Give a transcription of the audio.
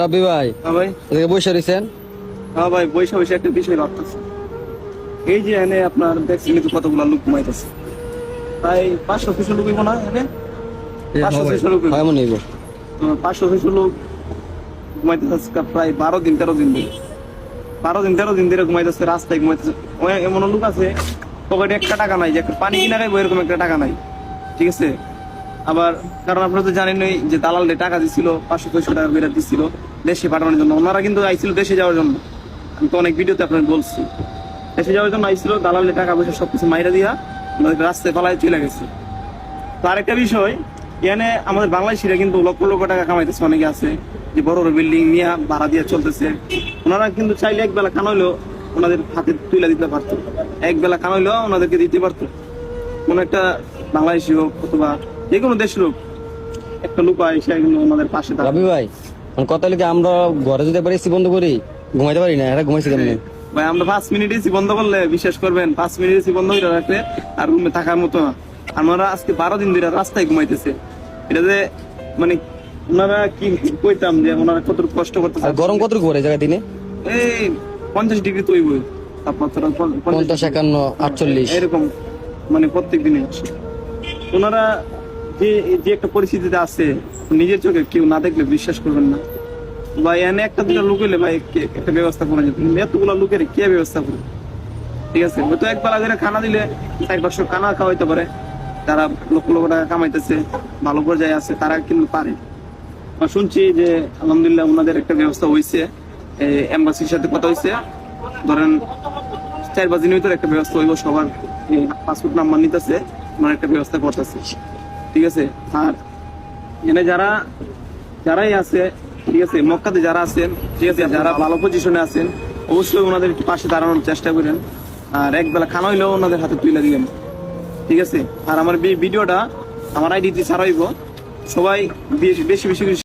রাব্বি ভাই হ্যাঁ ভাই। এদিকে বসে রয়েছেন হ্যাঁ ভাই বৈশা বৈশা একটা বিষয় ভাবতেছে। এই যে এনে আপনার দেখছেন কিন্তু কতগুলো লোক ঘুমাইতেছে? প্রায় পাঁচশো কিছু লোক না এনে? পাঁচশো লোক। হয় হইব পাঁচশো ছয়শো লোক ঘুমাইতেছে প্রায় বারো দিন তেরো দিন ধরে। বারো দিন তেরো দিন ধরে ঘুমাইতেছে রাস্তায় ঘুমাইতেছে। এমন লোক আছে পকেটে একটা টাকা নাই যে একটা পানি কিনা খাইবো এরকম একটা টাকা নাই। ঠিক আছে? আবার, কারণ আপনারা তো জানেনই যে দালালে টাকা দিছিল, পাঁচশো ছয়শো টাকা বেড়ে দিছিল দেশে পাঠানোর জন্য। ওনারা কিন্তু আইছিল দেশে যাওয়ার জন্য। আমি তো অনেক ভিডিওতে আপনার বলছি। দেশে যাওয়ার জন্য আইছিল দালালে টাকা পয়সা সবকিছু মাইরা দিয়া ওনাদের রাস্তায় পালায় চলে গেছে। তো আরেকটা বিষয়, এখানে আমাদের বাংলাদেশিরা কিন্তু লক্ষ লক্ষ টাকা কামাইতেছে, অনেকে আছে যে বড় বড় বিল্ডিং নিয়ে ভাড়া দিয়ে চলতেছে। ওনারা কিন্তু চাইলে এক বেলা কানাইলেও ওনাদের হাতে তুলে দিতে পারতো। এক বেলা কানাইলেও ওনাদেরকে দিতে পারতো। কোনো একটা বাংলাদেশি হোক অথবা যে কোনো দেশের হোক একটা লোক এসে কিন্তু ওনাদের পাশে রাব্বি থাকবে ভাই মানে কথা লিখে আমরা ঘরে যদি একবার এসি বন্ধ করি ঘুমাইতে পারি না? এটা ঘুমাইছি কেমনি? ভাই আমরা পাঁচ মিনিট এসি বন্ধ করলে বিশ্বাস করবেন পাঁচ মিনিট এসি বন্ধ করে রাখলে আর রুমে থাকার মতো না। আমরা আজকে বারো দিন ধরে রাস্তায় ঘুমাইতেছে। এটা যে মানে ওনারা কি কইতাম যে ওনারা কত কষ্ট করতেছে। আর গরম কত করে জায়গা দিনে? এই পঞ্চাশ ডিগ্রি তো হইবই। তাপমাত্রা পঞ্চাশ পঞ্চাশ একান্ন আটচল্লিশ। এরকম মানে প্রত্যেক দিনে। ওনারা যে যে একটা পরিস্থিতিতে আছে, নিজের চোখে কেউ না দেখলে বিশ্বাস করবেন না। ভাই, এনে একটা দুটা লোক হইলে ভাই একটা ব্যবস্থা করা যেত। এতগুলো লোকের কে ব্যবস্থা করবে? ঠিক আছে? হয়তো এক বেলা করে খানা দিলে চার, পাঁচশো খানা খাওয়াইতে পারে। তারা লক্ষ লক্ষ টাকা কামাইতেছে, ভালো পর্যায়ে আছে, তারা কিন্তু পারে। শুনছি যে, আলহামদুলিল্লাহ ওনাদের একটা ব্যবস্থা হয়েছে এম্বাসির সাথে কথা হয়েছে ধরেন, চার দিনের ভিতরে একটা ব্যবস্থা হইব, সবার পাসপোর্ট নাম্বার নিতেছে, ওনার একটা ব্যবস্থা করতেছে। ঠিক আছে? আর এনে যারা, যারাই আছে, ঠিক আছে, মক্কাতে যারা আছেন, ঠিক আছে, যারা ভালো পজিশনে আছেন, অবশ্যই ওনাদের পাশে দাঁড়ানোর চেষ্টা করেন। আর এক বেলা খানা হইলেও ওনাদের হাতে তুলে দিবেন। ঠিক আছে? আর আমার ভিডিওটা, আমার আইডিতে ছাড়াইব। সবাই বেশি বেশি